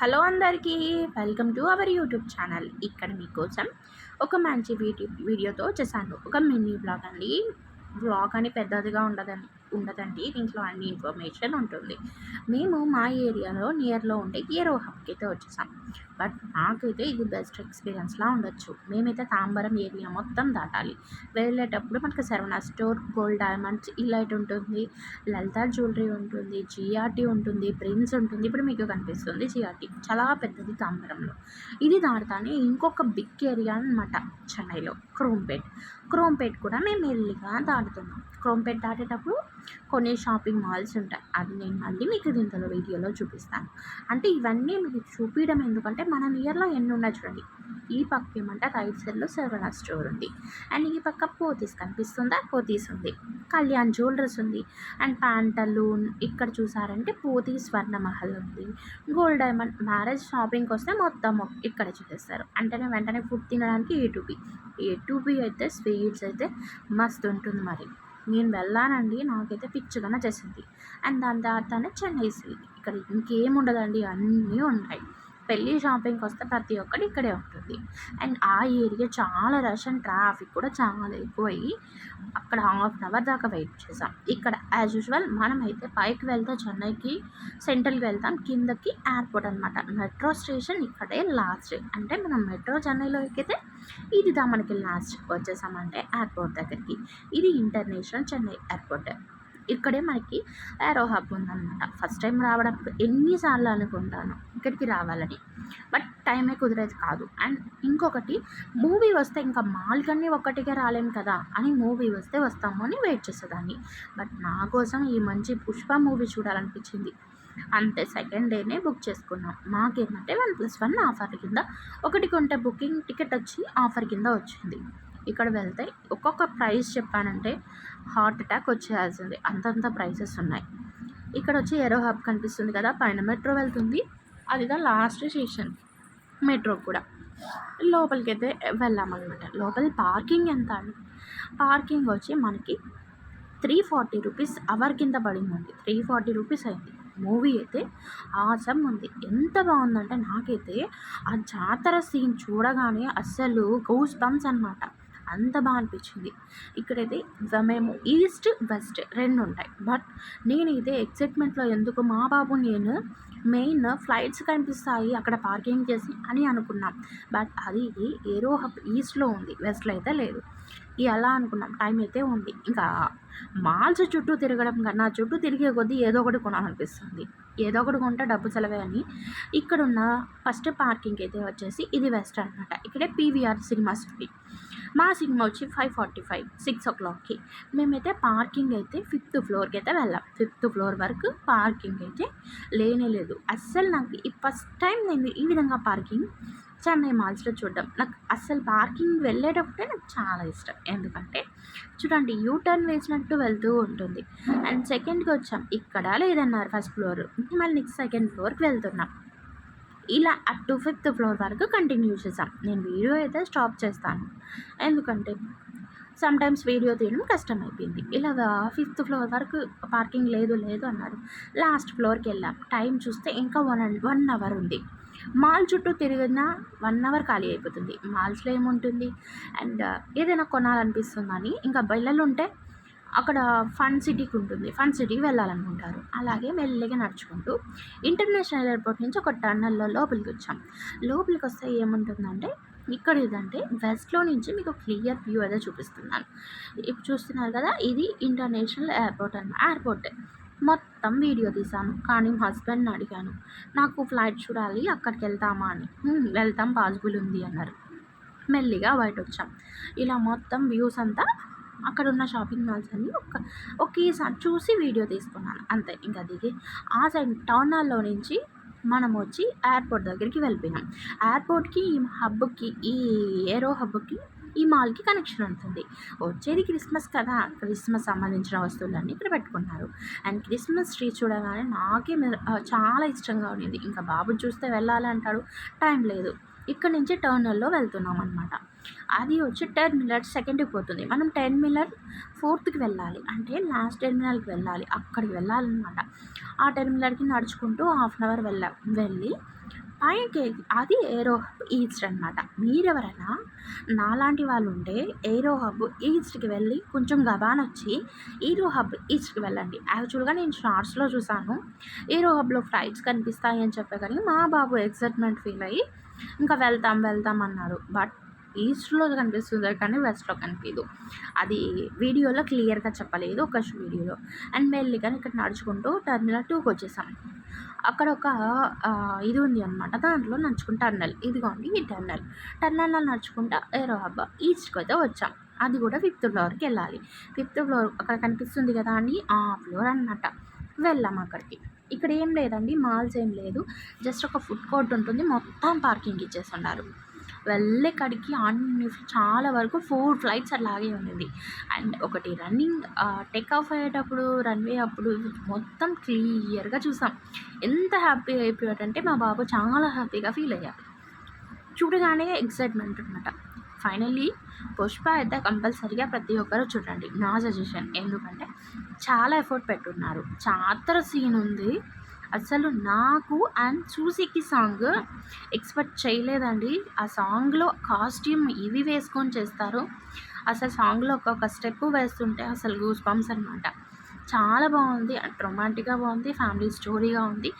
Hello అందరికీ welcome to our YouTube channel. ఇక్కడ మీకోసం ఒక మంచి వీడియో వీడియోతో వచ్చేసాను. ఒక మినీ బ్లాగ్ అండి. బ్లాగ్ అని పెద్దదిగా ఉండదండి ఉండదండి. దీంట్లో అన్ని ఇన్ఫర్మేషన్ ఉంటుంది. మేము మా ఏరియాలో నియర్లో ఉండే ఏరో హబ్కి అయితే వచ్చేసాం. బట్ నాకైతే ఇది బెస్ట్ ఎక్స్పీరియన్స్లా ఉండొచ్చు. మేమైతే తాంబరం ఏరియా మొత్తం దాటాలి. వెళ్ళేటప్పుడు మనకి Saravana store gold diamonds elite ఉంటుంది లలిత జ్యువెలరీ ఉంటుంది జిఆర్టీ ఉంటుంది ప్రిన్స్ ఉంటుంది. ఇప్పుడు మీకు కనిపిస్తుంది జిఆర్టీ. చాలా పెద్దది తాంబరంలో. ఇది దాటుతానే ఇంకొక బిగ్ ఏరియా అనమాట చెన్నైలో క్రోంపేట్. క్రోంపేట్ కూడా మేము మెల్లిగా దాటుతున్నాం. క్రోంపేట్ దాటేటప్పుడు కొన్ని షాపింగ్ మాల్స్ ఉంటాయి. అది నేను మళ్ళీ మీకు దీంట్లో వీడియోలో చూపిస్తాను. అంటే ఇవన్నీ మీకు చూపించడం ఎందుకంటే మన నియర్లో ఎన్ని ఉన్నాయి చూడండి. ఈ పక్క ఏమంటే రైట్ సైడ్లో సెవెన్ స్టోర్ ఉంది. అండ్ ఈ పక్క పోతీస్ కనిపిస్తుందా? పోతీస్ ఉంది. కళ్యాణ్ జ్యువెలర్స్ ఉంది. అండ్ ప్యాంటలూన్ ఇక్కడ చూసారంటే పోతీ స్వర్ణమహల్ ఉంది. గోల్డ్ డైమండ్ మ్యారేజ్ షాపింగ్కి వస్తే మొత్తం ఇక్కడ చూపిస్తారు. అంటేనే వెంటనే ఫుడ్ తినడానికి ఏ టూ ఏ అయితే స్వీట్స్ అయితే మస్తు ఉంటుంది మరి. నేను వెళ్ళానండి. నాకైతే పిచ్చిగా నచ్చేసింది అండ్ దాని తర్వాతనే చెన్నై సీ ఇక్కడ ఇంకేం ఉండదండి అన్నీ ఉన్నాయి. పెళ్ళి షాపింగ్కి వస్తే ప్రతి ఒక్కటి ఇక్కడే ఉంటుంది. అండ్ ఆ ఏరియా చాలా రష్ అండ్ ట్రాఫిక్ కూడా చాలా ఎక్కువయ్యి అక్కడ హాఫ్ అన్ అవర్ దాకా వెయిట్ చేసాం ఇక్కడ యాజ్ యూజువల్ మనమైతే పైకి వెళ్తే చెన్నైకి సెంట్రల్కి వెళ్తాం. కిందకి ఎయిర్పోర్ట్ అనమాట మెట్రో స్టేషన్ ఇక్కడే లాస్ట్. అంటే మనం మెట్రో చెన్నైలో ఎక్కితే ఇది దా మనకి లాస్ట్ వచ్చేసామంటే ఎయిర్పోర్ట్ దగ్గరికి. ఇది ఇంటర్నేషనల్ చెన్నై ఎయిర్పోర్ట్. ఇక్కడే మనకి ఏరో హబ్ ఉందన్నమాట. ఫస్ట్ టైం రావడం ఎన్నిసార్లు అనుకుంటాను ఇక్కడికి రావాలని. బట్ టైమే కుదిరేది కాదు. అండ్ ఇంకొకటి మూవీ వస్తే ఇంకా మాల్ కన్నీ ఒక్కటిగా రాలేం కదా అని మూవీ వస్తే వస్తాము అని వెయిట్ చేసేదాన్ని. బట్ నా కోసం ఈ మంచి పుష్ప మూవీ చూడాలనిపించింది. అంతే సెకండ్ డేనే బుక్ చేసుకున్నాం. మాకేంటంటే వన్ ప్లస్ వన్ ఆఫర్ కింద. ఒకటి కొంటే బుకింగ్ టికెట్ వచ్చి ఆఫర్ కింద వచ్చింది. ఇక్కడ వెళ్తే ఒక్కొక్క ప్రైస్ చెప్పానంటే హార్ట్ అటాక్ వచ్చేయాల్సింది. అంతంత ప్రైసెస్ ఉన్నాయి. ఇక్కడ వచ్చి ఎరో హబ్ కనిపిస్తుంది కదా పైన మెట్రో వెళ్తుంది. అదిగా లాస్ట్ స్టేషన్ మెట్రో కూడా. లోపలికి అయితే వెళ్ళామన్నమాట. లోపల పార్కింగ్ ఎంత అండి? పార్కింగ్ వచ్చి మనకి త్రీ ఫార్టీ రూపీస్ అవర్ కింద పడిందండి. త్రీ ఫార్టీ రూపీస్ అయింది. మూవీ అయితే ఆసమ్ ఉంది. ఎంత బాగుందంటే నాకైతే ఆ జాతర సీన్ చూడగానే అస్సలు గౌస్ బంప్స్ అనమాట అంత బాగా అనిపించింది. ఇక్కడైతే మేము ఈస్ట్ వెస్ట్ రెండు ఉంటాయి. బట్ నేను ఇదే ఎక్సైట్మెంట్లో ఎందుకు మా బాబు నేను మెయిన్ ఫ్లైట్స్ కనిపిస్తాయి అక్కడ పార్కింగ్ చేసి అని అనుకున్నాం. బట్ అది ఏరో హబ్ ఈస్ట్లో ఉంది వెస్ట్లో అయితే లేదు. ఎలా అనుకున్నాం టైం అయితే ఉంది. ఇంకా మాల్స్ చుట్టూ తిరగడం కన్నా చుట్టూ తిరిగే కొద్దీ ఏదో ఒకటి కొనాలనిపిస్తుంది. ఏదో ఒకటి కొంటే డబ్బు సెలవే అని ఇక్కడున్న ఫస్ట్ పార్కింగ్ అయితే వచ్చేసి ఇది వెస్ట్ అనమాట ఇక్కడే పీవీఆర్ సినిమాస్ ఉంది. మా సినిమా వచ్చి ఫైవ్ ఫార్టీ ఫైవ్ సిక్స్ ఓ క్లాక్కి మేమైతే పార్కింగ్ అయితే ఫిఫ్త్ ఫ్లోర్కి అయితే వెళ్ళాం. ఫిఫ్త్ ఫ్లోర్ వరకు పార్కింగ్ అయితే లేనే లేదు. అస్సలు నాకు ఈ ఫస్ట్ టైం నేను ఈ విధంగా పార్కింగ్ చెన్నై మాల్స్లో చూడడం. నాకు అస్సలు పార్కింగ్ వెళ్ళేటప్పుడే నాకు చాలా ఇష్టం. ఎందుకంటే చూడండి యూ టర్న్ వేసినట్టు వెళ్తూ ఉంటుంది. అండ్ సెకండ్కి వచ్చాం. ఇక్కడ లేదన్నారు ఫస్ట్ ఫ్లోర్ మళ్ళీ నెక్స్ట్ సెకండ్ ఫ్లోర్కి వెళ్తున్నాం. ఇలా అప్ టు ఫిఫ్త్ ఫ్లోర్ వరకు కంటిన్యూ చేసాం నేను వీడియో అయితే స్టాప్ చేస్తాను. ఎందుకంటే సమ్టైమ్స్ వీడియో తీయడం కష్టమైపోయింది. ఇలా ఫిఫ్త్ ఫ్లోర్ వరకు పార్కింగ్ లేదు లేదు అన్నారు. లాస్ట్ ఫ్లోర్కి వెళ్ళాం. టైం చూస్తే ఇంకా వన్ వన్ అవర్ ఉంది. మాల్ చుట్టూ తిరిగిన వన్ అవర్ ఖాళీ అయిపోతుంది. మాల్స్లో ఏముంటుంది? అండ్ ఏదైనా కొనాలనిపిస్తుందని. ఇంకా బిళ్ళలు ఉంటే అక్కడ ఫన్ సిటీకి ఉంటుంది. ఫన్ సిటీకి వెళ్ళాలనుకుంటారు. అలాగే మెల్లిగా నడుచుకుంటూ ఇంటర్నేషనల్ ఎయిర్పోర్ట్ నుంచి ఒక టన్నల్లో లోపలికి వచ్చాం. లోపలికి వస్తే ఏముంటుందంటే ఇక్కడ ఇదంటే వెస్ట్లో నుంచి మీకు క్లియర్ వ్యూ అయితే చూపిస్తున్నాను. ఇప్పుడు చూస్తున్నారు కదా ఇది ఇంటర్నేషనల్ ఎయిర్పోర్ట్ అన్న ఎయిర్పోర్ట్. మొత్తం వీడియో తీసాను కానీ మా హస్బెండ్ని అడిగాను నాకు ఫ్లైట్ చూడాలి అక్కడికి వెళ్తామా అని. వెళ్తాం పాసిబుల్ ఉంది అన్నారు. మెల్లిగా బయట వచ్చాం ఇలా మొత్తం వ్యూస్ అంతా అక్కడ ఉన్న షాపింగ్ మాల్స్ అన్నీ ఒక ఒకేసారి చూసి వీడియో తీసుకున్నాను. అంతే ఇంకా దిగి ఆ సైడ్ టౌన్ హాల్లో నుంచి మనం వచ్చి ఎయిర్పోర్ట్ దగ్గరికి వెళ్ళిపోయినాం. ఎయిర్పోర్ట్కి ఈ హబ్కి ఈ ఏరో హబ్కి ఈ మాల్కి కనెక్షన్ ఉంటుంది. వచ్చేది క్రిస్మస్ కదా క్రిస్మస్ సంబంధించిన వస్తువులన్నీ ఇక్కడ పెట్టుకున్నారు అండ్ క్రిస్మస్ ట్రీ చూడగానే నాకే చాలా ఇష్టంగా ఉండేది. ఇంకా బాబు చూస్తే వెళ్ళాలి అంటాడు టైం లేదు. ఇక్కడ నుంచి టర్నల్లో వెళ్తున్నాం అనమాట అది వచ్చి టెన్ మినిట్స్ సెకండ్కి పోతుంది. మనం టెన్ మినిట్ ఫోర్త్కి వెళ్ళాలి. అంటే లాస్ట్ టెర్మినల్కి వెళ్ళాలి. అక్కడికి వెళ్ళాలన్నమాట. ఆ టెర్మినల్కి నడుచుకుంటూ హాఫ్ అన్ అవర్ వెళ్ళ వెళ్ళి పైకి అది ఏరో హబ్ ఈస్ట్ అనమాట మీరెవరైనా నాలాంటి వాళ్ళు ఉంటే ఏరో హబ్ ఈస్ట్కి వెళ్ళి కొంచెం గబాన్ వచ్చి ఏరో హబ్ ఈస్ట్కి వెళ్ళండి. యాక్చువల్గా నేను షార్ట్స్లో చూసాను ఏరో హబ్లో ఫ్లైట్స్ కనిపిస్తాయి అని చెప్పే కానీ మా బాబు ఎక్సైట్మెంట్ ఫీల్ అయ్యి ఇంకా వెళ్తాం వెళ్తాం అన్నాడు. బట్ ఈస్ట్లో కనిపిస్తుంది కానీ వెస్ట్లో కనిపించదు అది వీడియోలో క్లియర్గా చెప్పలేదు ఒక వీడియోలో. అండ్ మెల్లిగా ఇక్కడ నడుచుకుంటూ టర్మినల్ టూకి వచ్చేసాం. అక్కడ ఒక ఇది ఉంది అనమాట దాంట్లో నడుచుకుంటే టర్నల్ ఇదిగోండి ఈ టర్నల్ టర్నల్లో నడుచుకుంటా ఏరో హబ్బా ఈస్ట్కి అయితే వచ్చాం. అది కూడా ఫిఫ్త్ ఫ్లోర్కి వెళ్ళాలి. ఫిఫ్త్ ఫ్లోర్ అక్కడ కనిపిస్తుంది కదా అండి ఆ ఫ్లోర్ అన్నమాట. వెళ్ళాం అక్కడికి. ఇక్కడ ఏం లేదండి మాల్స్ ఏం లేదు. జస్ట్ ఒక ఫుడ్ కోర్ట్ ఉంటుంది. మొత్తం పార్కింగ్ ఇచ్చేసి ఉన్నారు వెళ్ళే కాడికి అన్ని చాలా వరకు ఫోర్ ఫ్లైట్స్ అలాగే ఉండింది. అండ్ ఒకటి రన్నింగ్ టేక్ ఆఫ్ అయ్యేటప్పుడు రన్వే అప్పుడు మొత్తం క్లియర్గా చూసాం. ఎంత హ్యాపీ అయిపోయాడంటే మా బాబు చాలా హ్యాపీగా ఫీల్ అయ్యాడు. చూడగానే ఎక్సైట్మెంట్ అనమాట ఫైనల్లీ పుష్ప అయితే కంపల్సరీగా ప్రతి ఒక్కరు చూడండి. నా సజెషన్. ఎందుకంటే చాలా ఎఫర్ట్ పెట్టున్నారు. చాత్ర సీన్ ఉంది. అసలు నాకు అండ్ చూసికి సాంగ్ ఎక్స్పెక్ట్ చేయలేదండి. ఆ సాంగ్లో కాస్ట్యూమ్ ఇవి వేసుకొని చేస్తారు. అసలు సాంగ్లో ఒక్కొక్క స్టెప్ వేస్తుంటే అసలు గూస్ బంప్స్ అనమాట చాలా బాగుంది అండ్ రొమాంటిక్గా బాగుంది ఫ్యామిలీ స్టోరీగా ఉంది.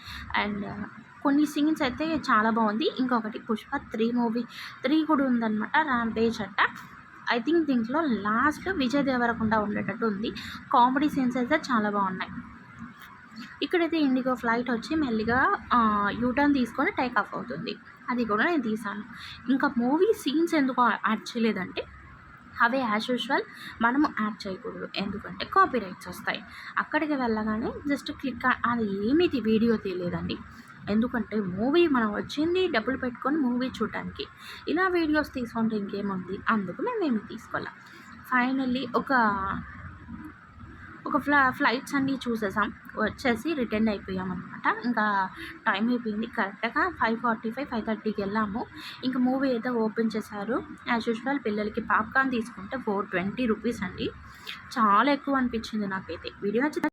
అండ్ uh, కొన్ని సీన్స్ అయితే చాలా బాగుంది. ఇంకొకటి పుష్ప త్రీ మూవీ త్రీ కూడా ఉందన్నమాట. ర్యాంపేజ్ అట్ట ఐ థింక్ దీంట్లో లాస్ట్ విజయ్ దేవరకొండ ఉండేటట్టు ఉంది. కామెడీ సీన్స్ అయితే చాలా బాగున్నాయి. ఇక్కడైతే ఇండిగో ఫ్లైట్ వచ్చి మెల్లిగా యూటర్న్ తీసుకొని టేక్ ఆఫ్ అవుతుంది. అది కూడా నేను తీసాను. ఇంకా మూవీ సీన్స్ ఎందుకు యాడ్ చేయలేదంటే అవే యాజ్ యూజువల్ మనము యాడ్ చేయకూడదు. ఎందుకంటే కాపీ రైట్స్ వస్తాయి. అక్కడికి వెళ్ళగానే జస్ట్ క్లిక్ అది ఏమీ వీడియో తీయలేదండి. ఎందుకంటే మూవీ మనం వచ్చింది డబ్బులు పెట్టుకొని మూవీ చూడటానికి ఇలా వీడియోస్ తీసుకుంటే ఇంకేముంది? అందుకు మేము ఏమి తీసుకోవాలి? ఫైనల్లీ ఒక ఒక ఫ్లా ఫ్లైట్స్ అన్నీ చూసేసాం. వచ్చేసి రిటర్న్ అయిపోయాం అనమాట ఇంకా టైం అయిపోయింది. కరెక్ట్గా ఫైవ్ ఫార్టీ ఫైవ్ ఫైవ్ థర్టీకి వెళ్ళాము. ఇంకా మూవీ అయితే ఓపెన్ చేశారు. యాజ్ యూజువల్ పిల్లలకి పాప్కార్న్ తీసుకుంటే ఫోర్ ట్వంటీ రూపీస్ అండి. చాలా ఎక్కువ అనిపించింది నాకైతే. వీడియో